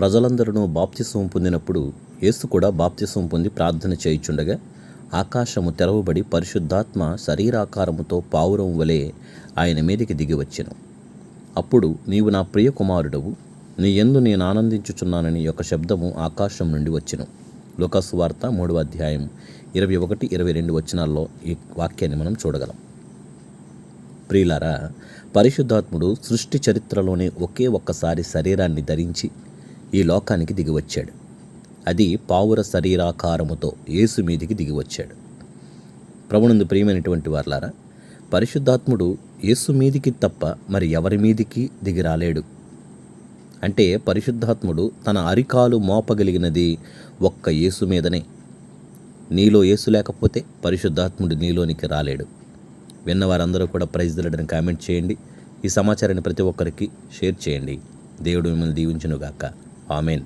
ప్రజలందరూ బాప్తిసం పొందినప్పుడు యేసు కూడా బాప్తిసం పొంది ప్రార్థన చేయుచుండగా ఆకాశము తెరవబడి పరిశుద్ధాత్మ శరీరాకారముతో పావురం వలె ఆయన మీదికి దిగివచ్చెను అప్పుడు నీవు నా ప్రియ కుమారుడవు నీ ఎందు నేను ఆనందించుచున్నానని యొక్క శబ్దము ఆకాశం నుండి వచ్చెను. లోకాసు వార్త మూడవ అధ్యాయం ఇరవై ఒకటి ఇరవై రెండు వచనాల్లో ఈ వాక్యాన్ని మనం చూడగలం. ప్రియులారా పరిశుద్ధాత్ముడు సృష్టి చరిత్రలోనే ఒకే ఒక్కసారి శరీరాన్ని ధరించి ఈ లోకానికి దిగివచ్చాడు. అది పావుర శరీరాకారముతో యేసు మీదికి దిగివచ్చాడు. ప్రభునందు ప్రియమైనటువంటి వార్లారా పరిశుద్ధాత్ముడు యేసు మీదికి తప్ప మరి ఎవరి మీదికి దిగి రాలేడు? అంటే పరిశుద్ధాత్ముడు తన అరికాలు మోపగలిగినది ఒక్క యేసు మీదనే. నీలో యేసు లేకపోతే పరిశుద్ధాత్ముడు నీలోనికి రాలేడు. విన్నవారందరూ కూడా ప్రైజ్ దిలడని కామెంట్ చేయండి. ఈ సమాచారాన్ని ప్రతి ఒక్కరికి షేర్ చేయండి. దేవుడు మిమ్మల్ని దీవించునుగాక. ஆமீன்